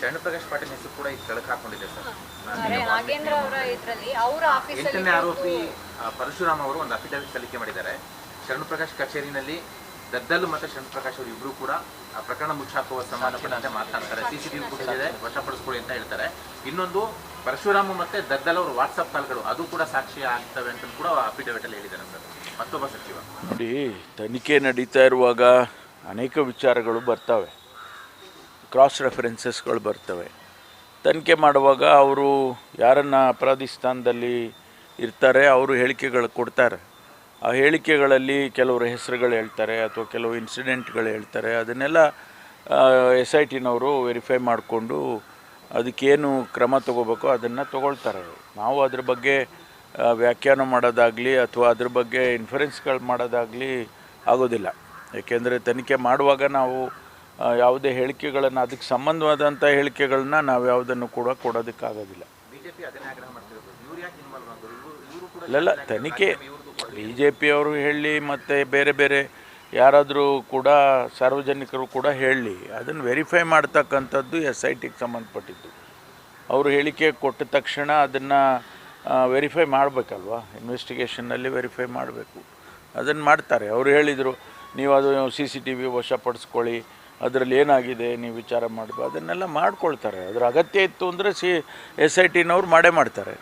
ಶರಣ್ ಪ್ರಕಾಶ್ ಪಾಟೀಲ್ ಹೆಸರು ಕೂಡ ಈ ಕೆಳಕ್ ಹಾಕೊಂಡಿದೆ ಸರ್. ಅರೆ ನಾಗೇಂದ್ರ ಅವರ ಇದ್ರಲ್ಲಿ ಅವರ ಆಫೀಸಲ್ಲಿ ಎಂಟನೇ ಆರೋಪಿ ಪರಶುರಾಮ್ ಅವರು ಒಂದು ಅಫಿಡವಿಟ್ ಸಲ್ಲಿಕೆ ಮಾಡಿದ್ದಾರೆ. ಶರಣ್ ಪ್ರಕಾಶ್ ಕಚೇರಿನಲ್ಲಿ ದದ್ದಲು ಮತ್ತು ಶರಣ್ ಪ್ರಕಾಶ್ ಅವರು ಇಬ್ರು ಕೂಡ ಆ ಪ್ರಕರಣ ಮುಚ್ಚಾಕುವ ಸಂಬಂಧಪಟ್ಟಂತೆ ಮಾತನಾಡ್ತಾರೆ. ಸಿಸಿಟಿವಿ ಫುಟೇಜ್ ಇದೆ ವಶಪಡಿಸ್ಕೊಳ್ಳಿ ಅಂತ ಹೇಳ್ತಾರೆ. ಇನ್ನೊಂದು ಪರಶುರಾಮ್ ಮತ್ತೆ ದದ್ದಲ್ ಅವರು ವಾಟ್ಸಪ್ ಕಾಲ್ಗಳು ಅದು ಕೂಡ ಸಾಕ್ಷಿ ಆಗ್ತವೆ ಅಂತ ಕೂಡ ಅಫಿಡವಿಟ್ ಅಲ್ಲಿ ಹೇಳಿದ್ದಾರೆ ಸರ್ ಮತ್ತೊಬ್ಬ ಸಚಿವ. ನೋಡಿ ತನಿಖೆ ನಡೀತಾ ಇರುವಾಗ ಅನೇಕ ವಿಚಾರಗಳು ಬರ್ತವೆ. ಕ್ರಾಸ್ ರೆಫರೆನ್ಸಸ್ಗಳು ಬರ್ತವೆ. ತನಿಖೆ ಮಾಡುವಾಗ ಅವರು ಯಾರನ್ನು ಅಪರಾಧಿ ಸ್ಥಾನದಲ್ಲಿ ಇರ್ತಾರೆ ಅವರು ಹೇಳಿಕೆಗಳು ಕೊಡ್ತಾರೆ. ಆ ಹೇಳಿಕೆಗಳಲ್ಲಿ ಕೆಲವರು ಹೆಸರುಗಳು ಹೇಳ್ತಾರೆ ಅಥವಾ ಕೆಲವು ಇನ್ಸಿಡೆಂಟ್ಗಳು ಹೇಳ್ತಾರೆ. ಅದನ್ನೆಲ್ಲ ಎಸ್ ಐ ಟಿನವರು ವೆರಿಫೈ ಮಾಡಿಕೊಂಡು ಅದಕ್ಕೇನು ಕ್ರಮ ತಗೋಬೇಕು ಅದನ್ನು ತಗೊಳ್ತಾರೆ. ನಾವು ಅದ್ರ ಬಗ್ಗೆ ವ್ಯಾಖ್ಯಾನ ಮಾಡೋದಾಗಲಿ ಅಥವಾ ಅದ್ರ ಬಗ್ಗೆ ಇನ್ಫರೆನ್ಸ್ಗಳು ಮಾಡೋದಾಗಲಿ ಆಗೋದಿಲ್ಲ. ಏಕೆಂದರೆ ತನಿಖೆ ಮಾಡುವಾಗ ನಾವು ಯಾವುದೇ ಹೇಳಿಕೆಗಳನ್ನು ಅದಕ್ಕೆ ಸಂಬಂಧವಾದಂಥ ಹೇಳಿಕೆಗಳನ್ನ ನಾವು ಯಾವುದನ್ನು ಕೂಡ ಕೊಡೋದಕ್ಕಾಗೋದಿಲ್ಲ. ಅಲ್ಲಲ್ಲ ತನಿಖೆ ಬಿ ಜೆ ಪಿಯವರು ಹೇಳಿ ಮತ್ತು ಬೇರೆ ಬೇರೆ ಯಾರಾದರೂ ಕೂಡ ಸಾರ್ವಜನಿಕರು ಕೂಡ ಹೇಳಲಿ ಅದನ್ನು ವೆರಿಫೈ ಮಾಡ್ತಕ್ಕಂಥದ್ದು ಎಸ್ ಐ ಟಿಗೆ ಸಂಬಂಧಪಟ್ಟಿದ್ದು. ಅವರು ಹೇಳಿಕೆ ಕೊಟ್ಟ ತಕ್ಷಣ ಅದನ್ನು ವೆರಿಫೈ ಮಾಡಬೇಕಲ್ವಾ? ಇನ್ವೆಸ್ಟಿಗೇಷನ್ನಲ್ಲಿ ವೆರಿಫೈ ಮಾಡಬೇಕು. ಅದನ್ನು ಮಾಡ್ತಾರೆ. ಅವರು ಹೇಳಿದರು ನೀವು ಅದು ಸಿ ಸಿ ಟಿ ವಿ ವಶಪಡಿಸ್ಕೊಳ್ಳಿ ಅದರಲ್ಲಿ ಏನಾಗಿದೆ, ನೀವು ವಿಚಾರ ಮಾಡಬೇಕು ಅದನ್ನೆಲ್ಲ ಮಾಡ್ಕೊಳ್ತಾರೆ. ಅದರ ಅಗತ್ಯ ಇತ್ತು ಅಂದರೆ ಸಿ, ಎಸ್ ಐ ಟಿನವ್ರು ಮಾಡೇ ಮಾಡ್ತಾರೆ.